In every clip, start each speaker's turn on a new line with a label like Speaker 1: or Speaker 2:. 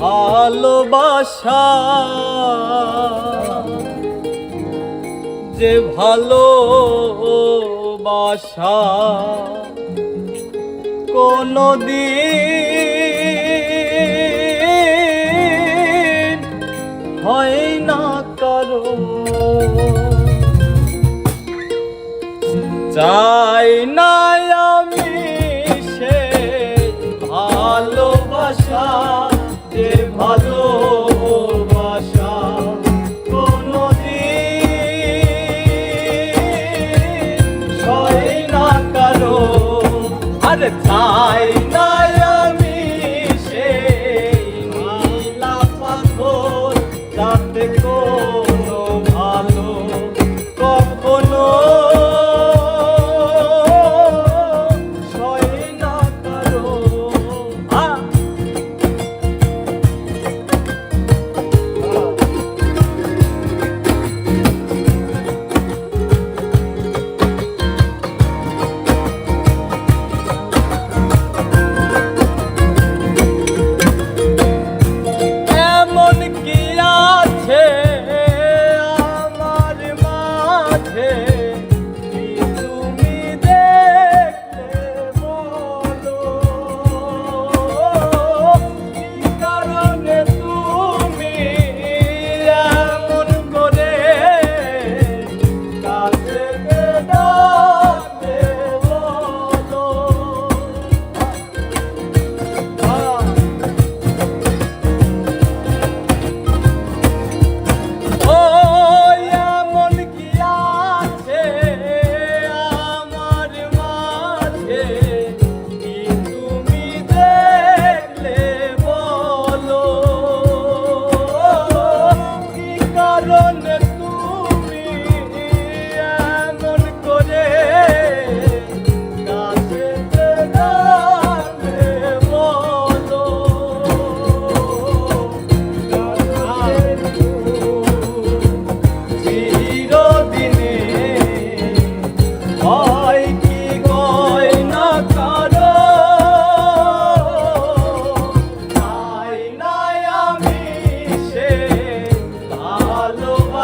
Speaker 1: ভালোবাসা। যে ভালোবাসা কোনো দিন হয় না কারও। চাই না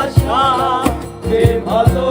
Speaker 1: আশা যে ভালো